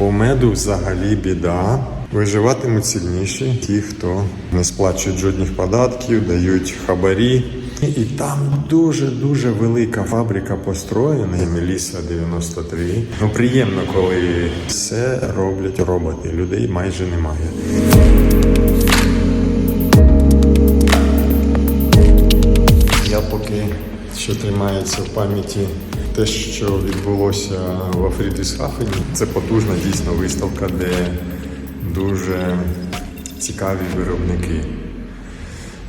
По меду взагалі біда. Виживатимуть сильніші ті, хто не сплачують жодних податків, дають хабарі. І там дуже-дуже велика фабрика построєна, Меліса 93. Ну приємно, коли все роблять роботи. Людей майже немає. Я поки що тримається в пам'яті те, що відбулося в Фрідрісхафені. Це потужна дійсно виставка, де дуже цікаві виробники.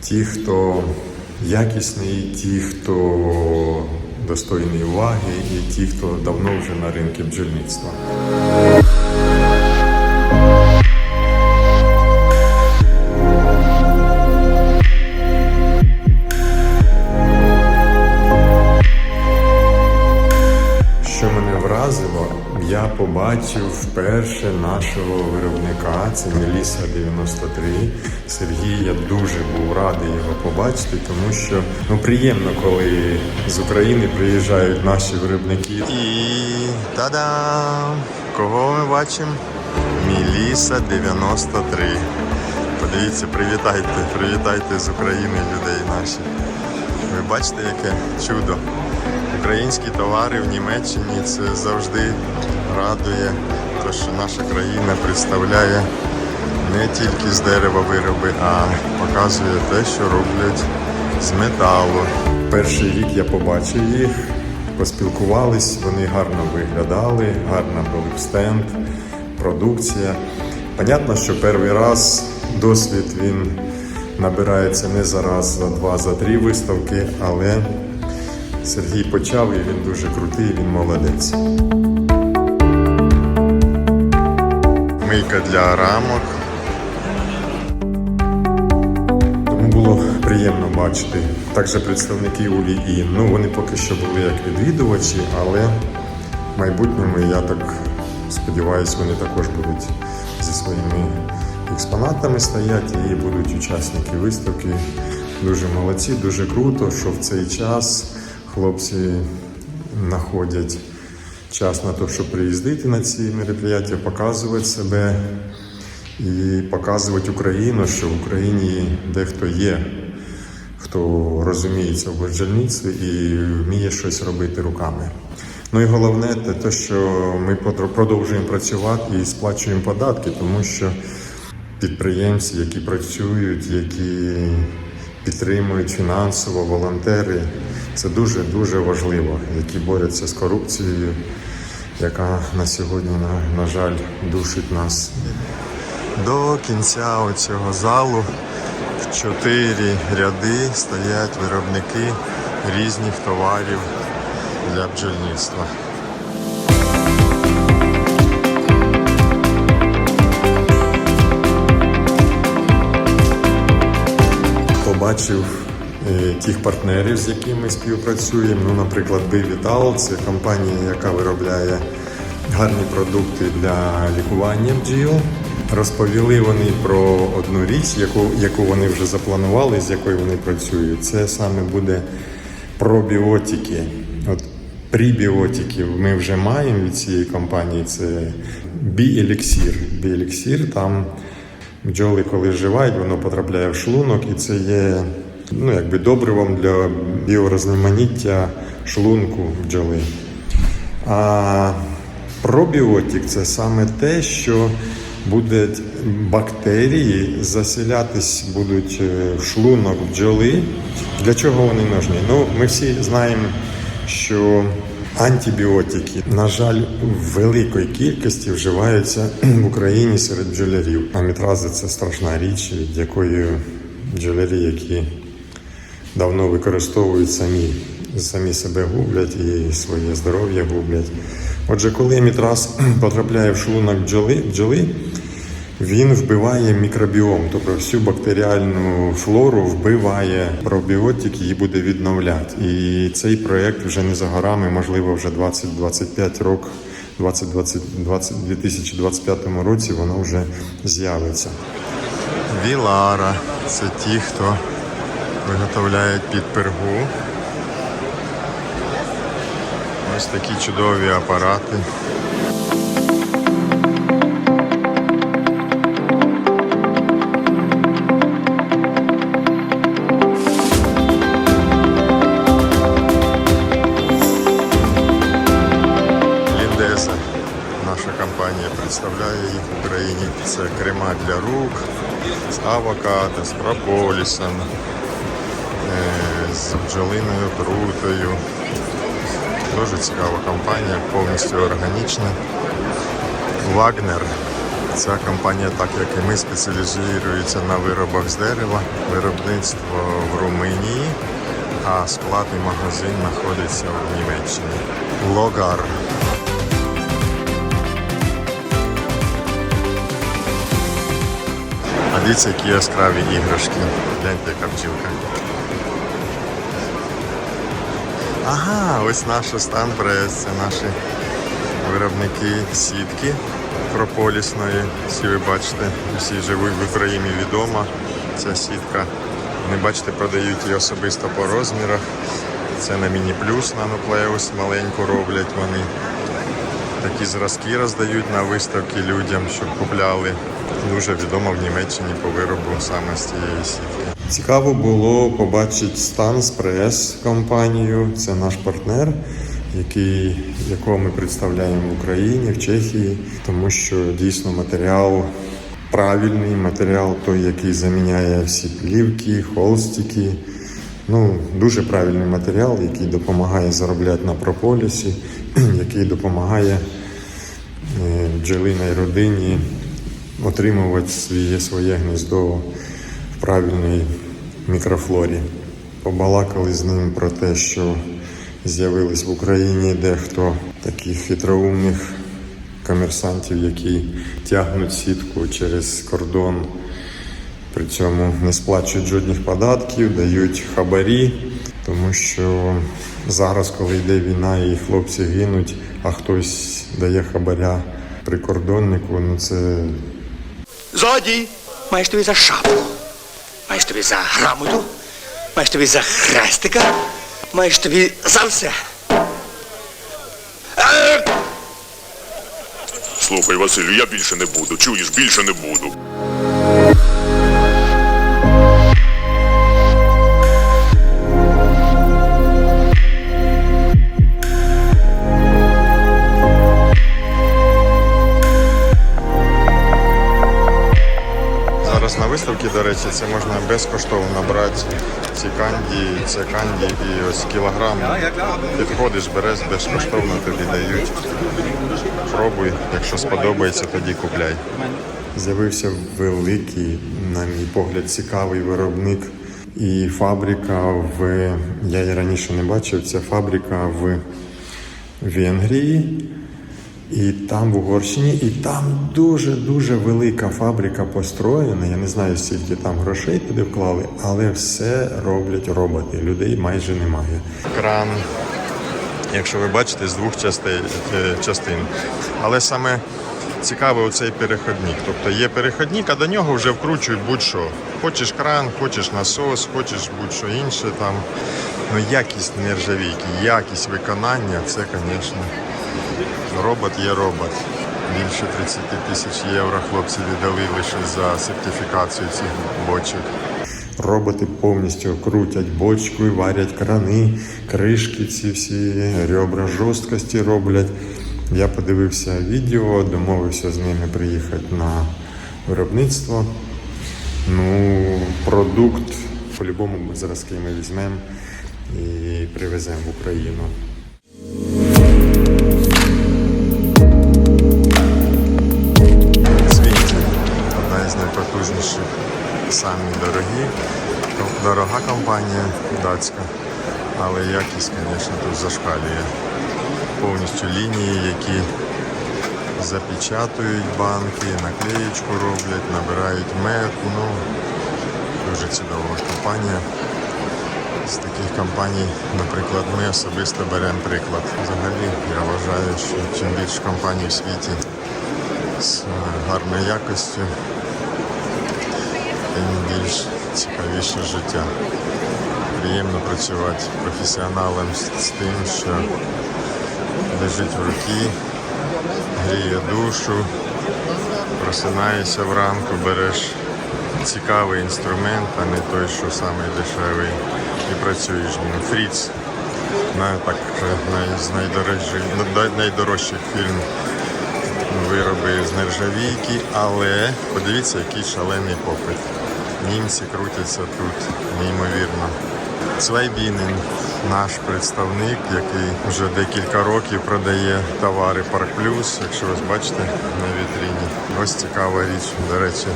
Ті, хто якісний, ті, хто достойний уваги, і ті, хто давно вже на ринку бджільництва. Я побачив вперше нашого виробника, це Меліса 93. Сергій, я дуже був радий його побачити, тому що ну приємно, коли з України приїжджають наші виробники. І та-дам! Кого ми бачимо? Меліса 93. Подивіться, привітайте, привітайте з України людей наші. Ви бачите, яке чудо. Українські товари в Німеччині це завжди радує, то що наша країна представляє не тільки з дерева вироби, а показує те, що роблять з металу. Перший рік я побачив їх, поспілкувались, вони гарно виглядали, гарно був стенд, продукція. Понятно, що перший раз досвід він набирається не за раз, за два, за три виставки, але Сергій почав і він дуже крутий, він молодець. Мийка для рамок. Тому було приємно бачити. Також представники УЛІІ. Ну, вони поки що були як відвідувачі, але в майбутньому я так сподіваюся, вони також будуть зі своїми експонатами стояти і будуть учасники виставки. Дуже молодці, дуже круто, що в цей час хлопці знаходять час на те, щоб приїздити на ці мероприятия, показувати себе і показувати Україну, що в Україні дехто є, хто розуміється в бджільництві і вміє щось робити руками. Ну і головне те, що ми продовжуємо працювати і сплачуємо податки, тому що підприємці, які працюють, які підтримують фінансово, волонтери, це дуже дуже важливо, які борються з корупцією, яка на сьогодні, на, на жаль, душить нас. До кінця цього залу в чотири ряди стоять виробники різних товарів для бджільництва. Побачив тих партнерів, з якими співпрацюємо. Ну, наприклад, Bivital – це компанія, яка виробляє гарні продукти для лікування бджіл. Розповіли вони про одну річ, яку, яку вони вже запланували, з якою вони працюють. Це саме буде пробіотики. От прибіотиків ми вже маємо від цієї компанії. Це бі-еліксір. Бі-еліксір там бджоли, коли вживають, воно потрапляє в шлунок, і це є ну, якби добривом для біорозноманіття шлунку бджоли. А пробіотик це саме те, що будуть бактерії заселятись будуть е, в шлунок бджоли. Для чого вони нужні? Ну, ми всі знаємо, що антибіотики, на жаль, в великій кількості вживаються в Україні серед бджолярів. Амітрази це страшна річ, від якої бджолярі, які давно використовують самі, самі себе гублять і своє здоров'я гублять. Отже, коли амітраз потрапляє в шлунок бджоли, бджоли він вбиває мікробіом, тобто всю бактеріальну флору вбиває пробіотик, її буде відновляти. І цей проєкт вже не за горами, можливо, вже 20-25 років, 20, 20, 2025 році воно вже з'явиться. Вілара це ті, хто Виготовляють під пергу. Ось такі чудові апарати. Ліндеса наша компанія представляє їх в Україні. Це крема для рук з авокадо, з прополісом бджолиною отрутою. Дуже цікава компанія, повністю органічна. Вагнер. Ця компанія, так як і ми, спеціалізується на виробах з дерева, виробництво в Румунії, а склад і магазин знаходиться в Німеччині. Логар. А дивіться, які яскраві іграшки. Гляньте, яка бджілка. Ага, ось наш стан прес, це наші виробники сітки прополісної. Всі ви бачите, всі живуть в Україні відома. Ця сітка. Не бачите, продають її особисто по розмірах. Це на Міні Плюс наноплеус маленьку роблять вони. Такі зразки роздають на виставки людям, щоб купляли. Дуже відомо в Німеччині по виробу саме з цієї сітки. Цікаво було побачити Станс Прес компанію. Це наш партнер, який, якого ми представляємо в Україні, в Чехії, тому що дійсно матеріал правильний, матеріал той, який заміняє всі плівки, холстики. Ну, дуже правильний матеріал, який допомагає заробляти на прополісі, який допомагає е, бджолиній родині отримувати своє, своє гніздо в правильній мікрофлорі. Побалакали з ним про те, що з'явились в Україні дехто таких хитроумних комерсантів, які тягнуть сітку через кордон, при цьому не сплачують жодних податків, дають хабарі, тому що зараз, коли йде війна і хлопці гинуть, а хтось дає хабаря прикордоннику, ну це Злодій! Маєш тобі за шапку, маєш тобі за грамоту, маєш тобі за хрестика, маєш тобі за все. Е, Слухай, Василю, я більше не буду. Чуєш, більше не буду. Зараз до речі, це можна безкоштовно брати ці канді, це канді і ось кілограм. Підходиш, береш безкоштовно тобі дають. Пробуй, якщо сподобається, тоді купляй. З'явився великий, на мій погляд, цікавий виробник і фабрика в. Я її раніше не бачив, це фабрика в Венгрії. І там в Угорщині, і там дуже-дуже велика фабрика построєна. Я не знаю, скільки там грошей туди вклали, але все роблять роботи. Людей майже немає. Кран, якщо ви бачите, з двох е, частин. Але саме цікаве оцей переходник. Тобто є переходник, а до нього вже вкручують будь-що. Хочеш кран, хочеш насос, хочеш будь-що інше там. Ну якість нержавійки, якість виконання, це, звісно. Робот є робот. Більше 30 тисяч євро хлопці віддали лише за сертифікацію цих бочок. Роботи повністю крутять бочку варять крани, кришки ці всі, ребра жорсткості роблять. Я подивився відео, домовився з ними приїхати на виробництво. Ну, продукт по-любому зразки ми візьмемо і привеземо в Україну. Самі дорогі. Дорога компанія датська, але якість, звісно, тут зашкалює. Повністю лінії, які запечатують банки, наклеєчку роблять, набирають мед. Ну, дуже чудова компанія. З таких компаній, наприклад, ми особисто беремо приклад. Взагалі, я вважаю, що чим більше компаній в світі з гарною якостю, тим більш цікавіше життя. Приємно працювати професіоналом з, тим, що лежить в руки, гріє душу, просинаєшся вранку, береш цікавий інструмент, а не той, що самий дешевий, і працюєш ним. Фріц. На, так, е, най- найдорожчих, най- фільм вироби з нержавійки, але подивіться, який шалений попит. Німці крутяться тут неймовірно. Цвайбінен, наш представник, який вже декілька років продає товари Парк Плюс. Якщо ви бачите на вітріні. Ось цікава річ. До речі,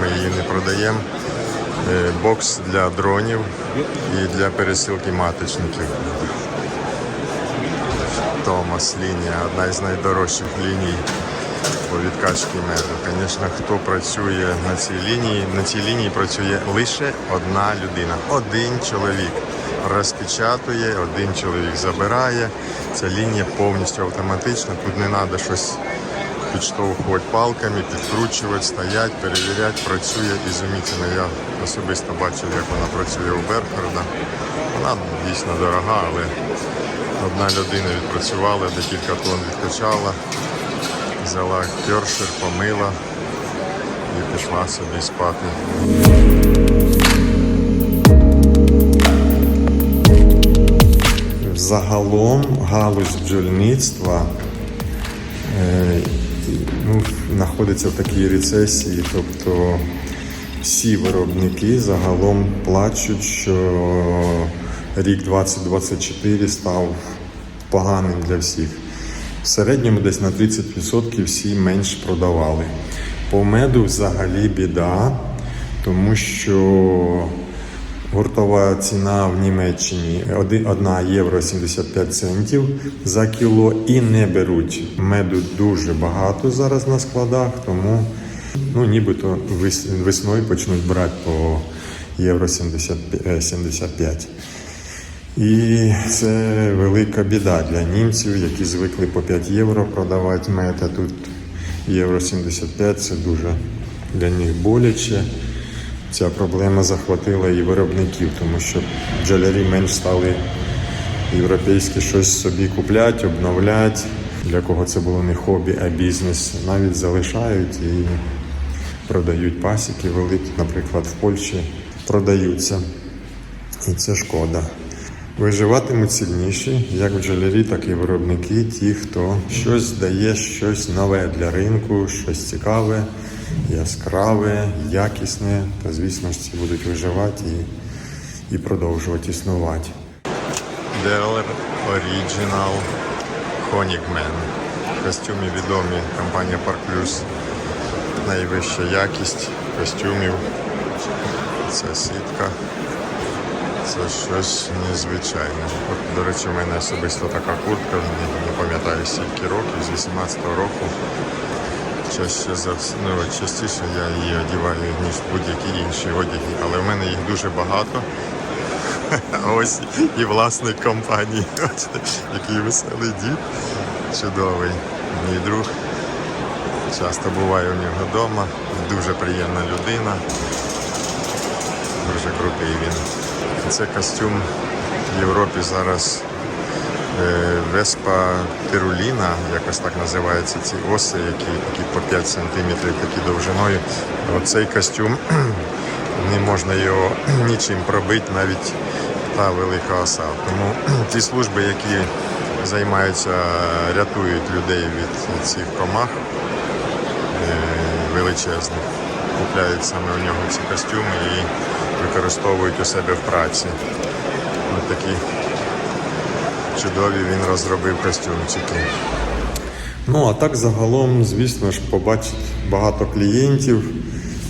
ми її не продаємо. Е, Бокс для дронів і для пересилки маточників. Томас лінія, одна із найдорожчих ліній по відкачці меду. Звісно, хто працює на цій лінії, на цій лінії працює лише одна людина, один чоловік. Розпечатує, один чоловік забирає. Ця лінія повністю автоматична. Тут не треба щось підштовхувати палками, підкручувати, стоять, перевіряти, працює ізумітельно. Я особисто бачив, як вона працює у Берхарда. Вона дійсно дорога, але одна людина відпрацювала, декілька тонн відкачала, взяла кершер, помила і пішла собі спати. Загалом галузь бджільництва е, ну, знаходиться в такій рецесії, тобто всі виробники загалом плачуть, що рік 2024 став поганим для всіх. В середньому десь на 30% всі менш продавали. По меду взагалі біда, тому що Гуртова ціна в Німеччині 1 євро 75 центів за кіло і не беруть. Меду дуже багато зараз на складах, тому ну, нібито весною почнуть брати по євро 75. 75. І це велика біда для німців, які звикли по 5 євро продавати мед, а тут євро 75 це дуже для них боляче. Ця проблема захватила і виробників, тому що бджолярі менш стали європейські щось собі купляти, обновляти. Для кого це було не хобі, а бізнес. Навіть залишають і продають пасіки великі, наприклад, в Польщі продаються. І це шкода. Виживатимуть сильніші, як бджолярі, так і виробники, ті, хто щось дає, щось нове для ринку, щось цікаве, яскраве, якісне, та звісно ж ці будуть виживати і, і продовжувати існувати. Делер Original Honigman. Костюми відомі компанія Plus. Найвища якість костюмів. Це сітка. Це щось незвичайне. От, до речі, у мене особисто така куртка, не, не пам'ятаю скільки років, з 18-го року. Чаще за ну, частіше я її одягаю, ніж будь-які інші одяги, але в мене їх дуже багато. Ось і власник компанії. Який веселий дід. Чудовий. Мій друг. Часто буваю у нього вдома. Дуже приємна людина. Дуже крутий він. Це костюм в Європі зараз е, Веспа Тируліна, якось так називаються ці оси, які такі по 5 сантиметрів такі довжиною. Оцей костюм не можна його нічим пробити, навіть та велика оса. Тому ті служби, які займаються, рятують людей від цих комах е, величезних, купляють саме у нього ці костюми і використовують у себе в праці. Ось такі чудові він розробив костюмчики. Ну а так загалом, звісно ж, побачить багато клієнтів,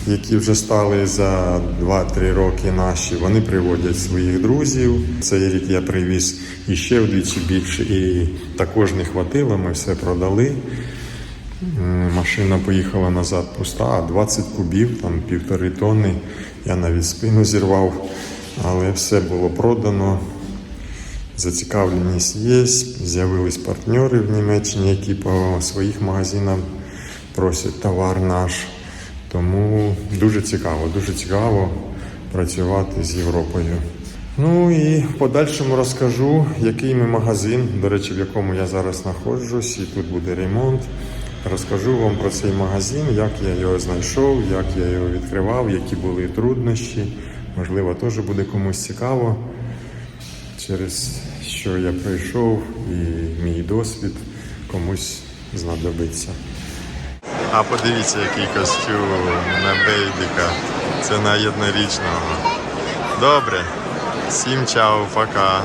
які вже стали за 2-3 роки наші. Вони приводять своїх друзів. Цей рік я привіз іще вдвічі більше, і також не хватило. Ми все продали. Машина поїхала назад пуста, а 20 кубів, там півтори тонни. Я навіть спину зірвав, але все було продано. Зацікавленість є, з'явились партнери в Німеччині, які по своїх магазинах просять товар наш. Тому дуже цікаво, дуже цікаво працювати з Європою. Ну і в подальшому розкажу, який ми магазин, до речі, в якому я зараз знаходжусь, і тут буде ремонт. Розкажу вам про цей магазин, як я його знайшов, як я його відкривав, які були труднощі. Можливо, теж буде комусь цікаво через що я пройшов і мій досвід комусь знадобиться. А подивіться, який костюм на бейбіка. Це на єднорічного. Добре. Всім чао, пока.